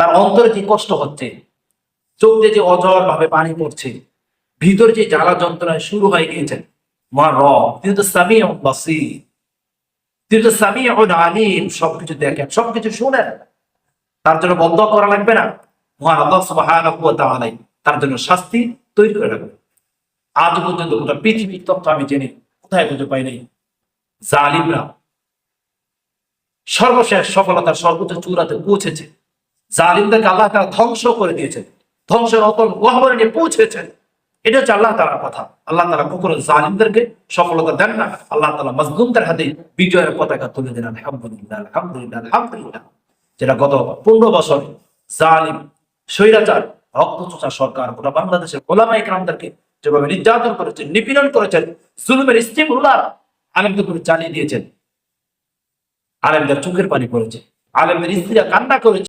তার অন্তরে যে কষ্ট হচ্ছে? চোখ দিয়ে যে অজর ভাবে পানি পড়ছে, ভিতরে যে জ্বালা যন্ত্রণায় শুরু হয়ে গিয়েছে মহান রব, তিনি তো সামি বাসি তিনি তো সামি আলিম, সবকিছু দেখেন, সবকিছু শুনেন। তার জন্য বন্ধ করা লাগবে না। মহান আল্লাহ সুবহানাহু তার জন্য শাস্তি তৈরি করে রাখবে আজ পর্যন্ত গোটা পৃথিবীর তথ্য আমি জেনে কোথায় খুঁজে পাই নাই। জালিমরা সর্বশেষ সফলতার সর্বোচ্চ চূড়াতে পৌঁছেছে। জালিমদেরকে আল্লাহ তারা ধ্বংস করে দিয়েছেন। ধ্বংসের অতল গহবরে নিয়ে পৌঁছেছেন। এটা হচ্ছে আল্লাহ তালার কথা। আল্লাহ তালা কখনো জালিমদেরকে সফলতা দেন না। আল্লাহ তালা মজলুমদের হাতে বিজয়ের পতাকা তুলে দেন আলহামদুলিল্লাহ আলহামদুলিল্লাহ আলহামদুলিল্লাহ। যেটা গত পনেরো বছর জালিম, স্বৈরাচার, রক্তচোষা সরকার, গোটা বাংলাদেশের ওলামা ইকরামদেরকে যেভাবে নির্যাতন করেছেন, নিপীড়ন করেছেন, জুলুমের স্টিম রুলার আলেমদের করে চালিয়ে দিয়েছেন। আলেমদের চোখের পানি পড়েছে। আলেমদের স্ত্রীরা কান্না করেছে।